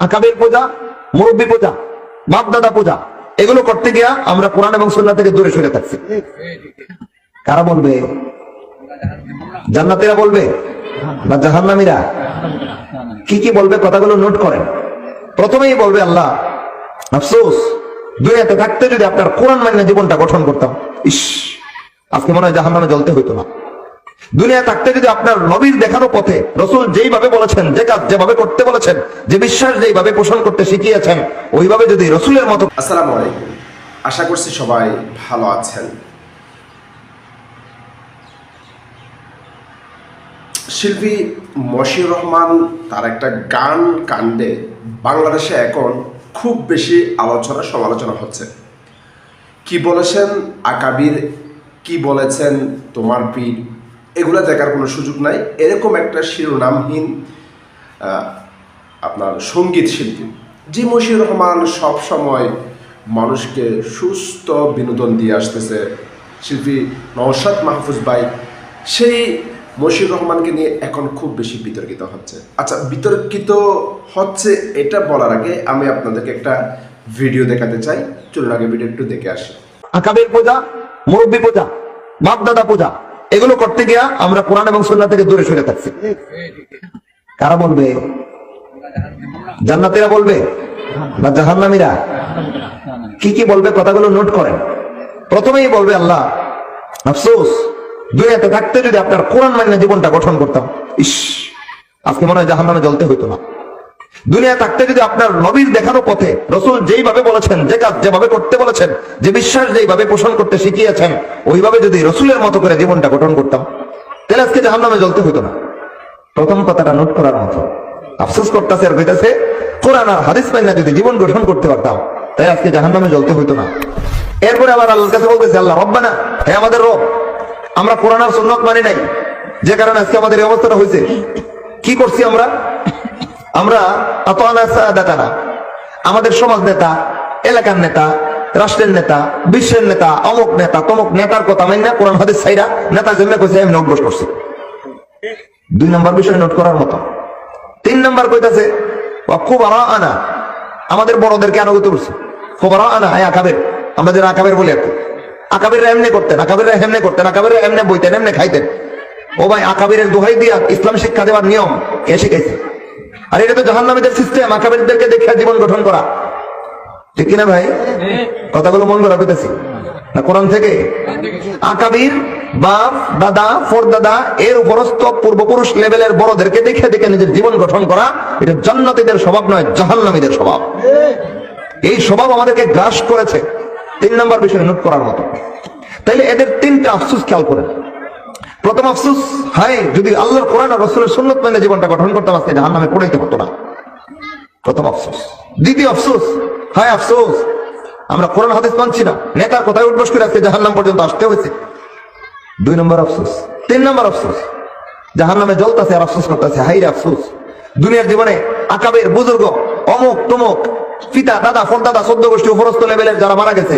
আকাবের পূজা মুরব্বী পূজা বাপ দাদা পূজা, এগুলো করতে গিয়া আমরা কোরআন এবং সুন্নাহ থেকে দূরে সরে থাকছি। কারা বলবে? জান্নাতীরা বলবে? না জাহান্নামীরা? কি কি বলবে? কথাগুলো নোট করেন। প্রথমেই বলবে আল্লাহ, আফসোস, দুনিয়াতে থাকতে যদি আপনার কোরআন মান্য জীবনটা গঠন করতাম, ইস, আজকে মনে হয় জাহান্নামে জ্বলতে হইতো না। দুনিয়া থাকতে যদি আপনার নবীর দেখানো পথে রসুল যেইভাবে বলেছেন, যে কাজ যেভাবে করতে বলেছেন, যে বিশ্বাস যেইভাবে পোষণ করতে শিখিয়েছেন, ওইভাবে যদি রসুলের মতো আসসালামু আশা করছি সবাই ভালো আছেন। শিল্পী মশির রহমান তার একটা গান কাণ্ডে বাংলাদেশে এখন খুব বেশি আলোচনা সমালোচনা হচ্ছে। কি বলেছেন আকাবির? কি বলেছেন তোমার পীর? এগুলো দেখার কোনো সুযোগ নাই। এরকম একটা শিরোনামহীন আপনার সংগীত শিল্পী যে মশির রহমান সব সময় মানুষকে সুস্থ বিনোদন দিয়ে আসতেছে। শিল্পী নওশাদ মাহফুজ ভাই, সেই মশির রহমানকে নিয়ে এখন খুব বেশি বিতর্কিত হচ্ছে। আচ্ছা বিতর্কিত হচ্ছে এটা বলার আগে আমি আপনাদেরকে একটা ভিডিও দেখাতে চাই। চলুন আগে ভিডিও একটু দেখে আসি। আকাবের পূজা, মুরব্বী পূজা বাপ দাদা পূজা। এগুলো করতে গিয়া আমরা কোরআন এবং সুন্নাহ থেকে দূরে সরে থাকছি। কারা বলবে? জান্নাতীরা বলবে? বা জাহান্নামীরা? কি কি বলবে কথাগুলো নোট করেন। প্রথমেই বলবে আল্লাহ, আফসোস দুনিয়াতে থাকতে যদি আপনার কোরআন মান্য জীবনটা গঠন করতাম, ইস, আজকে মনে হয় জাহান্নামে জ্বলতে হইতো না। দুনিয়া থাকতে যদি আপনার নবীর দেখানো পথে রসুল যেইভাবে বলেছেন, যে কাজ যেভাবে করতে বলেছেন, যে বিশ্বাস যেইভাবে পোষণ করতে শিখিয়েছেন, ওইভাবে যদি রসুলের মতো করে জীবনটা গঠন করতাম, তাহলে আজকে জাহান্নামে জ্বলতে হইতো না। প্রথম কথাটা নোট করার মতো। আফসোস করতেছে আর কইতাছে, কোরআন আর হাদিস মাইনা যদি জীবন গঠন করতে পারতাম তাই আজকে জাহান্নামে জ্বলতে হইতো না। এরপরে আবার আল্লাহর কাছে বলতেছে, আল্লাহ রব্বানা, হে আমাদের রব, আমরা কোরআন আর সুন্নত মানি নাই। যে কারণে আজকে আমাদের এই অবস্থাটা হয়েছে কি করছি আমরা? আমরা সাদাতানা আমাদের সমাজ নেতা, এলাকার নেতা, রাষ্ট্রের নেতা, বিশ্বের নেতা, অমুক নেতা, তমুক নেতার কথা মাইন না কোরআন, হাদিস সাইরা নেতা জন্য কইছে, আমি অভ্যাস করছি দুই নম্বর বিষয় নোট করার মতো। তিন নম্বর কইতাছে খুব আনা আমাদের বড়দেরকে আনুগত করছে। খুব আনা হ্যাঁ আকাবের, আমরা যেন আকাবের বলি আর আকাবিররা এমনি করতেন, আকাবিররা এমনি করতেন, আকাবিররা এমনি বইতেন, এমনি খাইতেন। ও ভাই, আকাবিরের দোহাই দিয়া ইসলাম শিক্ষা দেওয়ার নিয়ম কে শিখাইছে? আর এটা তো জাহান্নামীদের সিস্টেম আকাবিরদেরকে দেখে জীবন গঠন করা। ঠিক কিনা ভাই? কথাগুলো মন করা পেতেছি না, কোরআন থেকে? আকাবির বাপ, দাদা দাদা, এর উপরস্থ পূর্বপুরুষ লেভেলের বড়দেরকে দেখে দেখে নিজের জীবন গঠন করা, এটা জান্নাতীদের স্বভাব নয়, জাহান্নামীদের স্বভাব। এই স্বভাব আমাদেরকে গ্রাস করেছে। তিন নম্বর বিষয়, নোট করার মতো। তাইলে এদের তিনটা আফসুস খেয়াল করেন। প্রথম আফসুস হাই যদি আল্লাহর কোরআন আর রসুলের সুন্নত মেনে জীবনটা গঠন করতে পারছে জাহান নামে পড়াইতে হতো না। প্রথম আফসোস। দ্বিতীয় আফসোস, হায় আফসোস, আমরা কোরআন হাদিস মানছি না। নেতার কোথায় উঠবস করে আজকে জাহান নাম পর্যন্ত আসতে হয়েছে। দুই নম্বর আফসোস, তিন নম্বর আফসোস জাহান নামে জ্বলতেছে আর আফসোস করতেছে হাইরে আফসোস। দুনিয়ার জীবনে আকাবের বুজুর্গ, অমুক তমুক, পিতা, দাদা ফোর দাদা সদ্য গোষ্ঠী, উপরস্থ লেভেলের যারা মারা গেছে,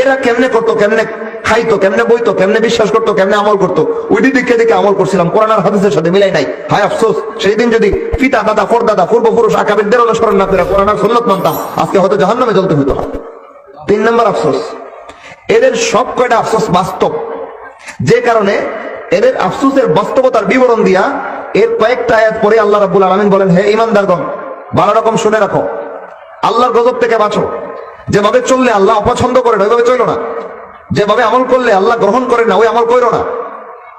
এরা কেমনে করতো, কেমনে খাইতো, কেমনে বইতো, কেমনে বিশ্বাস করতো, কেমনে আমল করতো ওইটি দিকে দিকে আমল করছিলাম, কোরআন হাদিসের সাথে মিলাই নাই। হায় আফসোস সেই দিন যদি পিতা, দাদা ফোর দাদা পূর্বপুরুষ আকাবেরদের অনুসরণ না করে কোরআন আর সুন্নত মানতাম। আজকে হয়তো জাহান্নামে জ্বলতে হইতো। না তিন নম্বর আফসোস, এদের সব কয়টা আফসোস বাস্তব? যে কারণে এদের আফসোসের বাস্তবতার বিবরণ দিয়া এর কয়েকটা আয়াত পরে আল্লাহ রাব্বুল আলামিন বলেন, হে ইমানদারগণ ভালো রকম শুনে রাখো। আল্লাহর গজব থেকে বাঁচো। যেভাবে চললে আল্লাহ অপছন্দ করে না, ওইভাবে চলো না। যেভাবে আমল করলে আল্লাহ গ্রহণ করে না, ওই আমল করো না।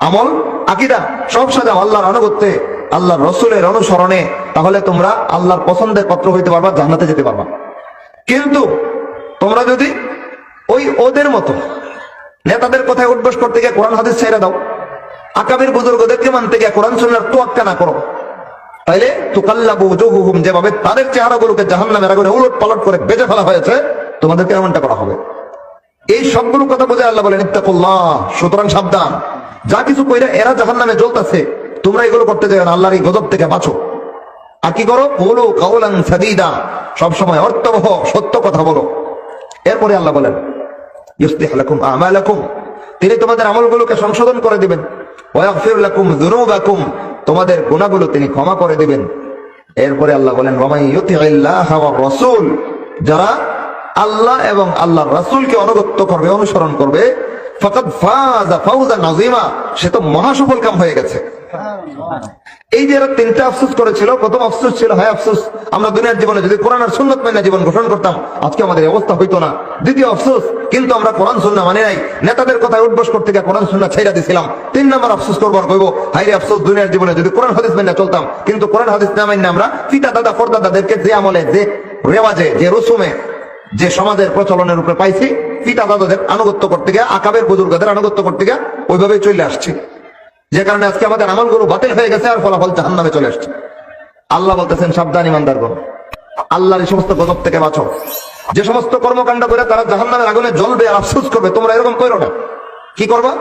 আমল, আকিদা, সব সাজাও আল্লাহর আনুগত্যে, আল্লাহর রসুলের অনুসরণে, তাহলে তোমরা আল্লাহর পছন্দের পত্র হইতে পারবা, জান্নাতে যেতে পারবা। কিন্তু তোমরা যদি ওই ওদের মতো নেতাদের কথায় উদ্বাস করতে গিয়ে কোরআন হাদিস ছেড়ে দাও, আকাবির বুজুর্গদেরকে মানতে গিয়ে কোরআন সুন্নার তোয়াক্কা না করো, তাইলে তুকাল্লাবু জহুহুম যেভাবে তাদের চেহারাগুলোকে জাহান্নামের আগুনে উলট পালট করে বেজে ফেলা হয়েছে, তোমাদেরকে এমনটা করা হবে। এই সবগুলো কথা বোঝে আল্লাহ বলেন, ইত্তাকুল্লাহ সুতরাং সাবধান। যা কিছু কইরা এরা জাহান্নামে জ্বলতাছে, তোমরা এগুলো করতে যাও না, আল্লাহর এই গজব থেকে বাঁচো। আর কি করো? বলো কাউলান সাদিদা সব সময় অর্থবহ, সত্য কথা বলো। এরপরে আল্লাহ বলেন, ইউসলিহ লাকুম আমালাকুম তিনি তোমাদের আমলগুলোকে সংশোধন করে দিবেন। ওয়াগফির লাকুম যুনুবাকুম তোমাদের গুনাহগুলো তিনি ক্ষমা করে দিবেন। এরপরে আল্লাহ বলেন রমাই রসুল যারা আল্লাহ এবং আল্লাহর রাসূলকে অনুগত্য করবে, অনুসরণ করবে। সে তো মহাসফল কাম হয়ে গেছে। এই যে এরা তিনটা আফসোস করেছিল, প্রথম আফসোস ছিল, হয় আফসোস, আমরা দুনিয়ার জীবনে যদি কোরআন আর সুন্নত মাইনা জীবন গঠন করতাম, আজকে আমাদের অবস্থা হইতো না। দ্বিতীয় আফসোস, কিন্তু আমরা কোরআন সুন্না মানে নাই। নেতাদের কথায় উদ্বোস করতে গিয়ে কোরআন সুন্না ছেড়ে দিছিলাম। তিন নম্বর আফসোস করব আর কইবো হাইরে আফসোস, দুনিয়ার জীবনে যদি কোরআন হাদিস মাইনা চলতাম, কিন্তু কোরআন হাদিস না মাইনা আমরা পিতা দাদা ফরদাদাদেরকে যে আমলে, যে রেওয়াজে, যে রসুমে যে সমাজের প্রচলনের উপরে পাইছি, পিতা দাদাদের আনুগত্য করতে গিয়ে, আকাবের বুজুর্গদের আনুগত্য করতে গিয়ে ওইভাবে চলে আসছি। যে কারণে আজকে আমাদের আমলগুলো বাতিল হয়ে গেছে আর ফলাফল জাহান নামে চলে আসছে। আল্লাহ বলতেছেন, সাবধান ইমানদারগণ, আল্লাহর এই সমস্ত গজব থেকে বাঁচো। যে সমস্ত কর্মকাণ্ড করে তারা জাহান নামের আগুনে জ্বলবে আফসোস করবে, তোমরা এরকম করো না। কি করবা?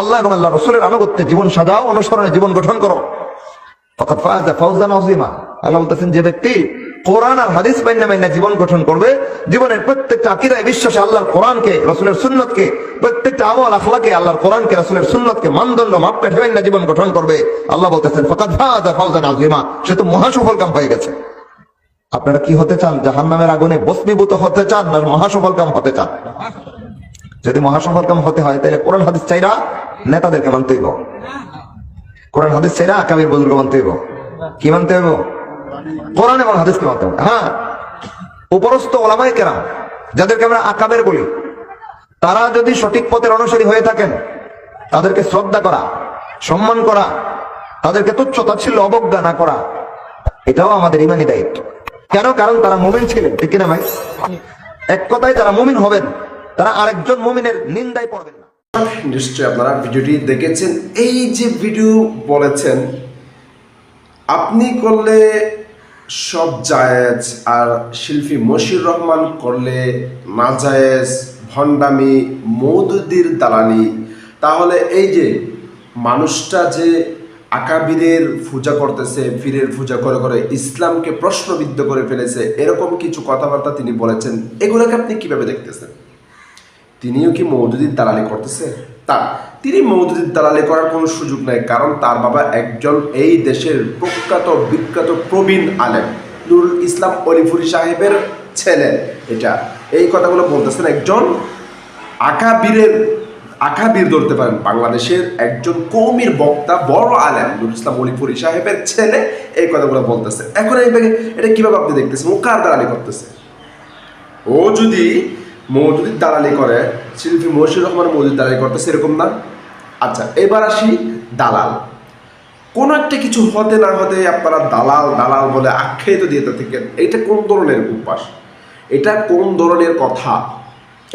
আল্লাহ এবং আল্লাহ রসুলের আনুগত্যে জীবন সাজাও, অনুসরণে জীবন গঠন করো। ফাউজান আল্লাহ বলতেছেন, যে ব্যক্তি কোরআন আর হাদিস মাইনা মাইনা জীবন গঠন করবে। জীবনের প্রত্যেকটা আকিদায় বিশ্বাসে আল্লাহর কোরআনকে, রসুলের সুন্নতকে, প্রত্যেকটা আমল আখলাকে আল্লাহর কোরআনকে, রসুলের সুন্নতকে মানদণ্ড মাপকাঠি মাইনা জীবন গঠন করবে। আল্লাহ বলতেছেন ফকাত আযীমা সে তো মহাসফল কাম হয়ে গেছে। আপনারা কি হতে চান? জাহান্নামের আগুনে বস্মীভূত হতে চান না মহাসফল কাম হতে চান? যদি মহাসফল কাম হতে হয়, তাহলে কোরআন হাদিস চাইরা নেতাদেরকে মানতে হইব। কোরআন হাদিস চাইরা আকামির বুজুর্গ মানতে হইব। কি মানতে হইব? কোরআন এবং হাদিসকে মানতে হবে হ্যাঁ। উপরস্থ ওলামাই কেরাম, যাদেরকে আমরা আকাবের বলি, তারা যদি সঠিক পথের অনুসারী হয়ে থাকেন, তাদেরকে শ্রদ্ধা করা, সম্মান করা, তাদেরকে তুচ্ছ তাচ্ছিল্য অবজ্ঞা না করা, এটাও আমাদের ইমানি দায়িত্ব। কেন? কারণ তারা মুমিন ছিলেন, ঠিক কিনা ভাই? এক কথায় যারা মুমিন হবেন, তারা আরেকজন মুমিনের নিন্দায় পড়বেন না। নিশ্চয়ই আপনারা ভিডিওটি দেখেছেন। এই যে ভিডিও বলেছেন, আপনি করলে সব জায়েজ আর শিল্পী মশির রহমান করলে নাজায়েজ ভণ্ডামি মৌদুদির দালালি। তাহলে এই যে মানুষটা যে আকাবিরের পূজা করতেছে, পীরের পূজা করে করে ইসলামকে প্রশ্নবিদ্ধ করে ফেলেছে, এরকম কিছু কথাবার্তা তিনি বলেছেন, এগুলোকে আপনি কীভাবে দেখতেছেন? তিনিও কি মৌদুদির দালালি করতেছে? তা তিনি মৌদুদির দালালি করার কোনো সুযোগ নাই, কারণ তার বাবা একজন এই দেশের প্রখ্যাত, বিখ্যাত প্রবীণ আলেম, নুরুল ইসলাম অলিফুরি সাহেবের ছেলে। এটা, এই কথাগুলো বলতেছেন একজন আকাবীরের, আকাবীর ধরতে পারেন, বাংলাদেশের একজন কৌমির বক্তা, বড় আলেম, নুরুল ইসলাম অলিফুরি সাহেবের ছেলে, এই কথাগুলো বলতেছে। এখন এই এটা কীভাবে আপনি দেখতেছেন? ও কার দালালি করতেছে? ও যদি মৌদুদির দালালি করে, শিল্পী মশির রহমান মৌদুদির দালালি করতেছে, এরকম না। আচ্ছা এবার আসি দালাল। কোন একটা কিছু হতে না হতে আপনারা দালাল দালাল বলে আখ্যায়িত দিয়ে থাকেন। এটা কোন ধরনের উপবাস এটা কোন ধরনের কথা?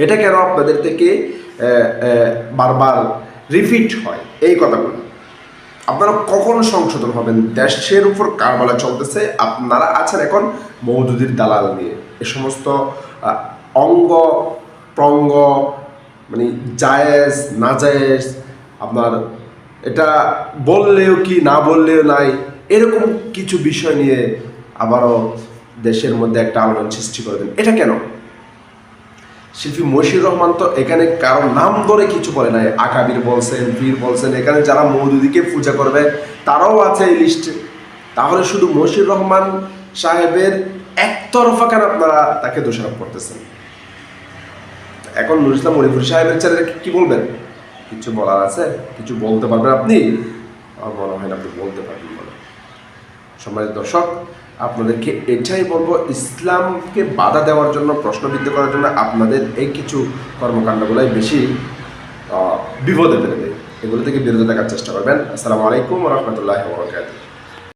এটা কেন আপনাদের থেকে বারবার রিপিট হয়? এই কথাগুলো। আপনারা কখন সংশোধন হবেন? দেশের উপর কারবালা চলতেছে, আপনারা আছেন এখন মৌদুদির দালাল নিয়ে। এ সমস্ত অঙ্গ, প্রঙ্গ মানে জায়েজ না জায়েজ আপনার এটা বললেও কি, না বললেও নাই, এরকম কিছু বিষয় নিয়ে আবারও দেশের মধ্যে একটা আলোড়ন সৃষ্টি করবেন এটা কেন? শিল্পী মশির রহমান তো এখানে কারও নাম ধরে কিছু বলে নাই। আকাবির বলছেন, পীর বলছেন, এখানে যারা মৌদুদিকে পূজা করবে, তারাও আছে এই লিস্টে। তাহলে শুধু মশির রহমান সাহেবের একতরফা কেন আপনারা তাকে দোষারোপ করতেছেন? এখন নুর ইসলাম মণিপুর সাহেবের ছেলেকে কি বলবেন? কিছু বলার আছে? কিছু বলতে পারবেন আপনি? আমার মনে হয় না আপনি বলতে পারবেন বলে। সম্মানিত দর্শক, আপনাদেরকে এটাই বলব, ইসলামকে বাধা দেওয়ার জন্য, প্রশ্নবিদ্ধ করার জন্য আপনাদের এই কিছু কর্মকাণ্ডগুলাই বেশি বিপদে ফেলে দেয়। এগুলো থেকে বিরত থাকার চেষ্টা করবেন। আসসালামু আলাইকুম রহমতুল্লাহ বরকাত